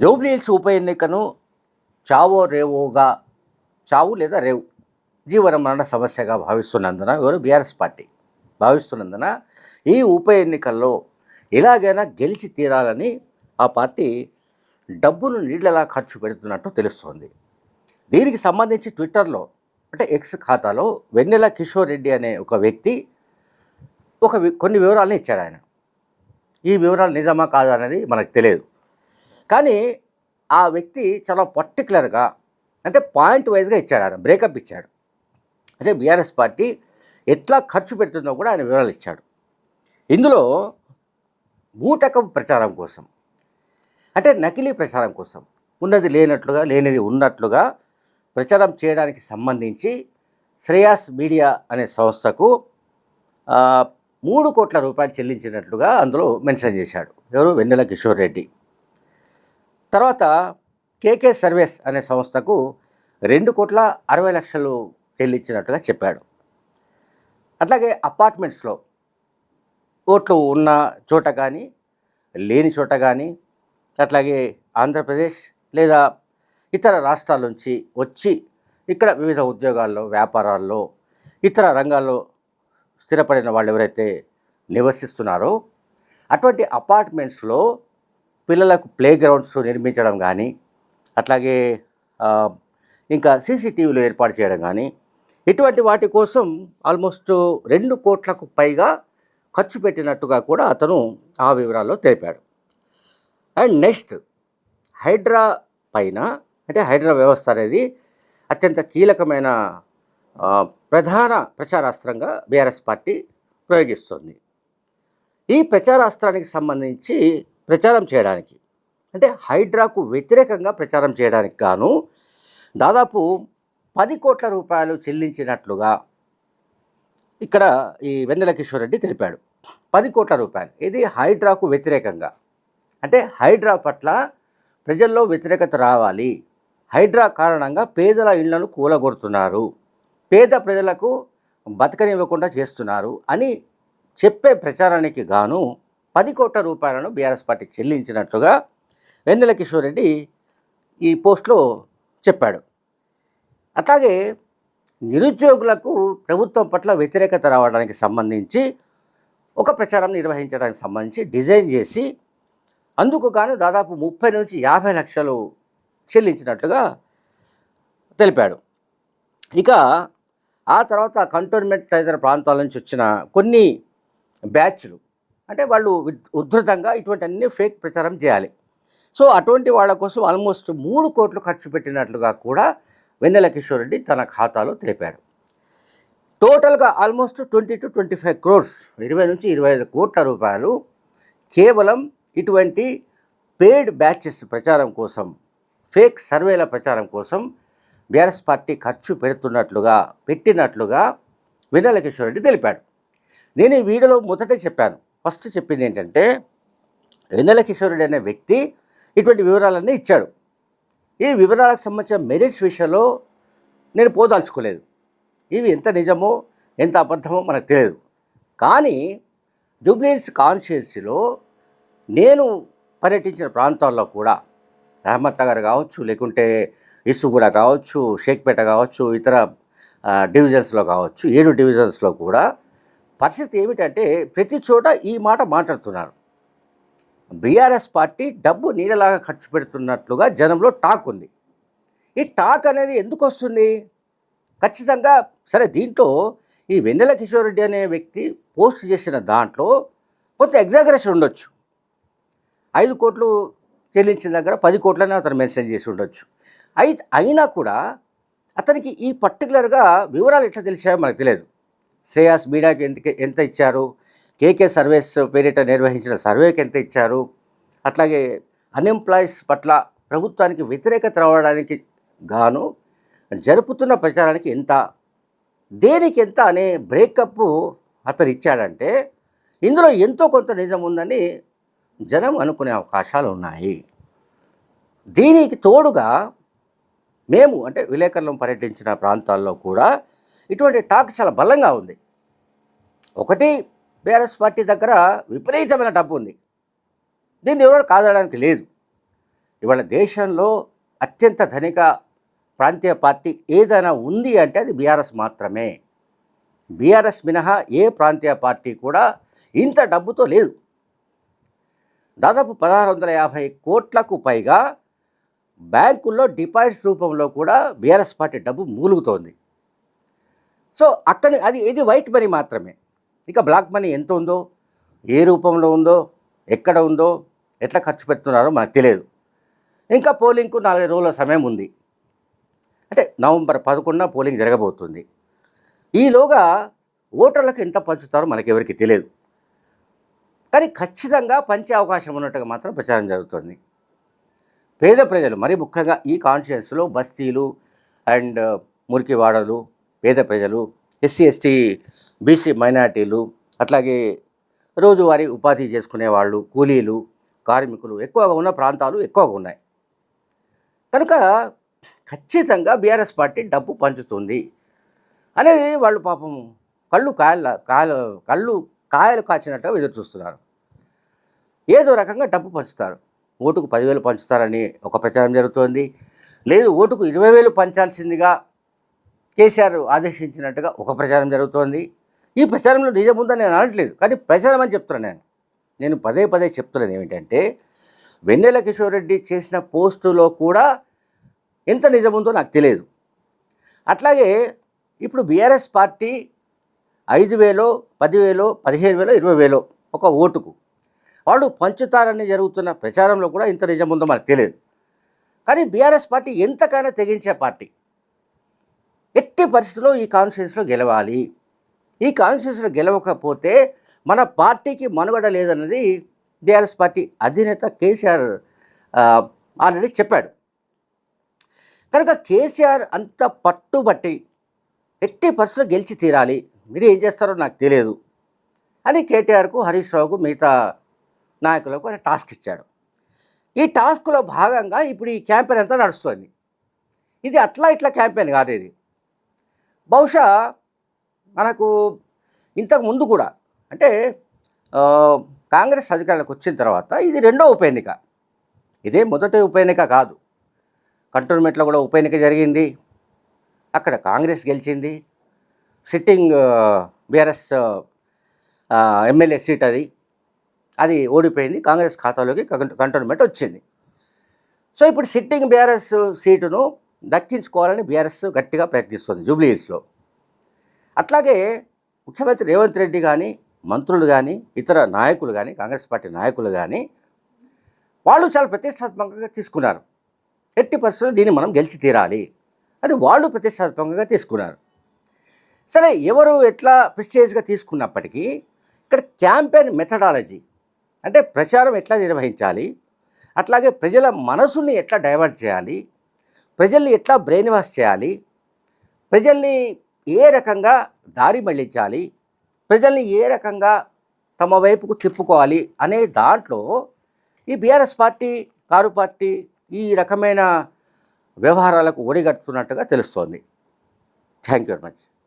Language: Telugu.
జూబ్లీహిల్స్ ఉప ఎన్నికను చావో రేవోగా చావు లేదా రేవు జీవన మరణ సమస్యగా భావిస్తున్నందున ఎవరు? బీఆర్ఎస్ పార్టీ భావిస్తున్నందున ఈ ఉప ఎన్నికల్లో ఎలాగైనా గెలిచి తీరాలని ఆ పార్టీ డబ్బును నీళ్ళలా ఖర్చు పెడుతున్నట్టు తెలుస్తోంది. దీనికి సంబంధించి ట్విట్టర్లో అంటే ఎక్స్ ఖాతాలో వెన్నెల కిషోర్ రెడ్డి అనే ఒక వ్యక్తి ఒక వి- కొన్ని వివరాలను ఇచ్చాడు ఆయన. ఈ వివరాలు నిజమా కాదా అనేది మనకు తెలియదు. కానీ ఆ వ్యక్తి చాలా పర్టికులర్గా అంటే పాయింట్ వైజ్గా ఇచ్చాడు ఆయన బ్రేకప్ ఇచ్చాడు. అంటే బీఆర్ఎస్ పార్టీ ఎట్లా ఖర్చు పెడుతుందో కూడా ఆయన వివరాలు ఇచ్చాడు. ఇందులో బూటకం ప్రచారం కోసం అంటే నకిలీ ప్రచారం కోసం ఉన్నది లేనట్లుగా లేనిది ఉన్నట్లుగా ప్రచారం చేయడానికి సంబంధించి శ్రేయాస్ మీడియా అనే సంస్థకు మూడు కోట్ల రూపాయలు చెల్లించినట్లుగా అందులో మెన్షన్ చేశాడు. ఎవరు? వెన్నెల కిషోర్ రెడ్డి. తర్వాత కేకే సర్వీస్ అనే సంస్థకు రెండు కోట్ల అరవై లక్షలు చెల్లించినట్టుగా చెప్పాడు. అట్లాగే అపార్ట్మెంట్స్లో ఓట్లు ఉన్న చోట కానీ లేని చోట కానీ అట్లాగే ఆంధ్రప్రదేశ్ లేదా ఇతర రాష్ట్రాల నుంచి వచ్చి ఇక్కడ వివిధ ఉద్యోగాల్లో వ్యాపారాల్లో ఇతర రంగాల్లో స్థిరపడిన వాళ్ళు ఎవరైతే నివసిస్తున్నారో అటువంటి అపార్ట్మెంట్స్లో పిల్లలకు ప్లే గ్రౌండ్స్ నిర్మించడం కానీ అట్లాగే ఇంకా సీసీటీవీలు ఏర్పాటు చేయడం కానీ ఇటువంటి వాటి కోసం ఆల్మోస్ట్ రెండు కోట్లకు పైగా ఖర్చు పెట్టినట్టుగా కూడా అతను ఆ వివరాల్లో తెలిపాడు. అండ్ నెక్స్ట్ హైడ్రా పైన అంటే హైడ్రా వ్యవస్థ అనేది అత్యంత కీలకమైన ప్రధాన ప్రచారాస్త్రంగా బీఆర్ఎస్ పార్టీ ప్రయోగిస్తుంది. ఈ ప్రచారాస్త్రానికి సంబంధించి ప్రచారం చేయడానికి అంటే హైడ్రాకు వ్యతిరేకంగా ప్రచారం చేయడానికి గాను దాదాపు పది కోట్ల రూపాయలు చెల్లించినట్లుగా ఇక్కడ ఈ వెన్నెల కిషోర్ రెడ్డి తెలిపాడు. పది కోట్ల రూపాయలు. ఇది హైడ్రాకు వ్యతిరేకంగా. అంటే హైడ్రా పట్ల ప్రజల్లో వ్యతిరేకత రావాలి. హైడ్రా కారణంగా పేదల ఇళ్ళను కూలగొడుతున్నారు. పేద ప్రజలకు బతకనివ్వకుండా చేస్తున్నారు అని చెప్పే ప్రచారానికి గాను పది కోట్ల రూపాయలను బీఆర్ఎస్ పార్టీ చెల్లించినట్లుగా వెన్నెల కిషోర్ రెడ్డి ఈ పోస్ట్లో చెప్పాడు. అట్లాగే నిరుద్యోగులకు ప్రభుత్వం పట్ల వ్యతిరేకత రావడానికి సంబంధించి ఒక ప్రచారం నిర్వహించడానికి సంబంధించి డిజైన్ చేసి అందుకు గాను దాదాపు ముప్పై నుంచి యాభై లక్షలు చెల్లించినట్లుగా తెలిపాడు. ఇక ఆ తర్వాత కంటోన్మెంట్ తదితర ప్రాంతాల నుంచి వచ్చిన కొన్ని బ్యాచ్లు. అంటే వాళ్ళు ఉద్- ఉధృతంగా ఇటువంటి అన్ని ఫేక్ ప్రచారం చేయాలి. సో అటువంటి వాళ్ళ కోసం ఆల్మోస్ట్ మూడు కోట్లు ఖర్చు పెట్టినట్లుగా కూడా వెన్నెల కిషోర్ రెడ్డి తన ఖాతాలో తెలిపాడు. టోటల్గా almost twenty two twenty five crores ఇరవై నుంచి ఇరవై ఐదు కోట్ల రూపాయలు కేవలం ఇటువంటి పెయిడ్ బ్యాచెస్ ప్రచారం కోసం ఫేక్ సర్వేల ప్రచారం కోసం బీఆర్ఎస్ పార్టీ ఖర్చు పెడుతున్నట్లుగా పెట్టినట్లుగా వెన్నెల కిషోర్ రెడ్డి తెలిపాడు. నేను ఈ వీడియోలో మొదటే చెప్పాను. ఫస్ట్ చెప్పింది ఏంటంటే వెన్నెల కిషోరుడు అనే వ్యక్తి ఇటువంటి వివరాలన్నీ ఇచ్చాడు. ఈ వివరాలకు సంబంధించిన మెరిట్స్ విషయంలో నేను పోదాల్చుకోలేదు. ఇవి ఎంత నిజమో ఎంత అబద్ధమో మనకు తెలియదు. కానీ జూబ్లీహిల్స్ కాన్స్టిట్యున్సీలో నేను పర్యటించిన ప్రాంతాల్లో కూడా అహ్మద్ నగర్ కావచ్చు లేకుంటే ఇసుగూడ కావచ్చు షేక్పేట కావచ్చు ఇతర డివిజన్స్లో కావచ్చు ఏడు డివిజన్స్లో కూడా పరిస్థితి ఏమిటంటే ప్రతి చోట ఈ మాట మాట్లాడుతున్నారు. బీఆర్ఎస్ పార్టీ డబ్బు నీడలాగా ఖర్చు పెడుతున్నట్లుగా జనంలో టాక్ ఉంది. ఈ టాక్ అనేది ఎందుకు వస్తుంది? ఖచ్చితంగా సరే దీంట్లో ఈ వెన్నెల కిషోర్ రెడ్డి అనే వ్యక్తి పోస్ట్ చేసిన దాంట్లో కొంత ఎగ్జాగరేషన్ ఉండొచ్చు. ఐదు కోట్లు చెల్లించిన దగ్గర పది కోట్లనే అతను మెన్షన్ చేసి ఉండొచ్చు. అయి అయినా కూడా అతనికి ఈ పర్టికులర్గా వివరాలు ఎట్లా తెలిసాయో మనకు తెలియదు. శ్రేయాస్ మీడియాకి ఎంత ఎంత ఇచ్చారు? కేకే సర్వీస్ పేరిట నిర్వహించిన సర్వేకి ఎంత ఇచ్చారు? అట్లాగే అన్ఎంప్లాయీస్ పట్ల ప్రభుత్వానికి వ్యతిరేకత రావడానికి గాను జరుపుతున్న ప్రచారానికి ఎంత? దేనికి ఎంత అనే బ్రేకప్ అతను ఇచ్చాడంటే ఇందులో ఎంతో కొంత నిజం ఉందని జనం అనుకునే అవకాశాలు ఉన్నాయి. దీనికి తోడుగా మేము అంటే విలేకరులను పర్యటించిన ప్రాంతాల్లో కూడా ఇటువంటి టాక్ చాలా బలంగా ఉంది. ఒకటి బీఆర్ఎస్ పార్టీ దగ్గర విపరీతమైన డబ్బు ఉంది. దీన్ని ఎవరు కాదడానికి లేదు. ఇవాళ దేశంలో అత్యంత ధనిక ప్రాంతీయ పార్టీ ఏదైనా ఉంది అంటే అది బీఆర్ఎస్ మాత్రమే. బీఆర్ఎస్ మినహా ఏ ప్రాంతీయ పార్టీ కూడా ఇంత డబ్బుతో లేదు. దాదాపు పదహారు వందల యాభై కోట్లకు పైగా బ్యాంకుల్లో డిపాజిట్స్ రూపంలో కూడా బీఆర్ఎస్ పార్టీ డబ్బు మూలుగుతోంది. సో అక్కడ అది ఇది వైట్ మనీ మాత్రమే. ఇక బ్లాక్ మనీ ఎంత ఉందో ఏ రూపంలో ఉందో ఎక్కడ ఉందో ఎట్లా ఖర్చు పెడుతున్నారో మనకు తెలియదు. ఇంకా పోలింగ్కు నాలుగు రోజుల సమయం ఉంది. అంటే నవంబర్ పదకొండున పోలింగ్ జరగబోతుంది. ఈలోగా ఓటర్లకు ఎంత పంచుతారో మనకెవరికి తెలియదు. కానీ ఖచ్చితంగా పంచే అవకాశం ఉన్నట్టుగా మాత్రం ప్రచారం జరుగుతుంది. పేద ప్రజలు మరి ముఖ్యంగా ఈ కాన్షియన్స్లో బస్తీలు అండ్ మురికివాడలు పేద ప్రజలు ఎస్సీ ఎస్టీ బీసీ మైనార్టీలు అట్లాగే రోజువారీ ఉపాధి చేసుకునే వాళ్ళు కూలీలు కార్మికులు ఎక్కువగా ఉన్న ప్రాంతాలు ఎక్కువగా ఉన్నాయి. కనుక ఖచ్చితంగా బీఆర్ఎస్ పార్టీ డబ్బు పంచుతుంది. అనేది వాళ్ళు పాపం కళ్ళు కాయల కాయలు కళ్ళు కాయలు కాచినట్టుగా ఎదురు చూస్తున్నారు. ఏదో రకంగా డబ్బు పంచుతారు. ఓటుకు పదివేలు పంచుతారని ఒక ప్రచారం జరుగుతోంది. లేదు ఓటుకు ఇరవై వేలు పంచాల్సిందిగా కేసీఆర్ ఆదేశించినట్టుగా ఒక ప్రచారం జరుగుతోంది. ఈ ప్రచారంలో నిజం ఉందని నేను అనట్లేదు. కానీ ప్రచారం అని చెప్తున్నాను నేను. నేను పదే పదే చెప్తున్నాను ఏమిటంటే వెన్నెల కిషోర్ రెడ్డి చేసిన పోస్టులో కూడా ఎంత నిజం ఉందో నాకు తెలియదు. అట్లాగే ఇప్పుడు బీఆర్ఎస్ పార్టీ ఐదు వేలో పదివేలో పదిహేను వేలో ఇరవై వేలో ఒక ఓటుకు వాళ్ళు పంచుతారని జరుగుతున్న ప్రచారంలో కూడా ఇంత నిజం ఉందో మనకు తెలియదు. కానీ బీఆర్ఎస్ పార్టీ ఎంతకైనా తెగించే పార్టీ. ఎట్టి పరిస్థితుల్లో ఈ కాన్స్టిట్యూన్స్లో గెలవాలి. ఈ కాన్స్టిట్యూన్స్లో గెలవకపోతే మన పార్టీకి మనుగడ లేదన్నది బీఆర్ఎస్ పార్టీ అధినేత కేసీఆర్ ఆల్రెడీ చెప్పాడు. కనుక కేసీఆర్ అంత పట్టుబట్టి ఎట్టి పరిస్థితులు గెలిచి తీరాలి. మీరు ఏం చేస్తారో నాకు తెలియదు. అని కేటీఆర్కు హరీష్ రావుకు మిగతా నాయకులకు ఆయన టాస్క్ ఇచ్చాడు. ఈ టాస్క్లో భాగంగా ఇప్పుడు ఈ క్యాంపెయిన్ అంతా నడుస్తుంది. ఇది అట్లా ఇట్లా క్యాంపెయిన్ కాదు ఇది. బహుశా మనకు ఇంతకు ముందు కూడా అంటే కాంగ్రెస్ అధికారులకు వచ్చిన తర్వాత ఇది రెండో ఉప ఎన్నిక. ఇదే మొదటి ఉప ఎన్నిక కాదు. కంటోన్మెంట్లో కూడా ఉప ఎన్నిక జరిగింది. అక్కడ కాంగ్రెస్ గెలిచింది. సిట్టింగ్ బీఆర్ఎస్ ఎమ్మెల్యే సీట్ అది. అది ఓడిపోయింది. కాంగ్రెస్ ఖాతాలోకి కంటోన్మెంట్ వచ్చింది. సో ఇప్పుడు సిట్టింగ్ బీఆర్ఎస్ సీటును దక్కించుకోవాలని బీఆర్ఎస్ గట్టిగా ప్రయత్నిస్తుంది జూబ్లీహిల్స్లో. అట్లాగే ముఖ్యమంత్రి రేవంత్ రెడ్డి కానీ మంత్రులు కానీ ఇతర నాయకులు కానీ కాంగ్రెస్ పార్టీ నాయకులు కానీ వాళ్ళు చాలా ప్రతిష్టాత్మకంగా తీసుకున్నారు. ఎట్టి పరిస్థితుల్లో దీన్ని మనం గెలిచి తీరాలి అని వాళ్ళు ప్రతిష్టాత్మకంగా తీసుకున్నారు. సరే ఎవరు ఎట్లా ప్రిస్టేజ్గా తీసుకున్నప్పటికీ ఇక్కడ క్యాంపెయిన్ మెథడాలజీ అంటే ప్రచారం ఎట్లా నిర్వహించాలి అట్లాగే ప్రజల మనసుల్ని ఎట్లా డైవర్ట్ చేయాలి ప్రజల్ని ఎట్లా బ్రెయిన్ వాష్ చేయాలి? ప్రజల్ని ఏ రకంగా దారి మళ్ళించాలి ప్రజల్ని ఏ రకంగా తమ వైపుకు తిప్పుకోవాలి? అనే దాంట్లో ఈ బీఆర్ఎస్ పార్టీ కారు పార్టీ ఈ రకమైన వ్యవహారాలకు ఒడిగట్టుతున్నట్టుగా తెలుస్తోంది. Thank you very much.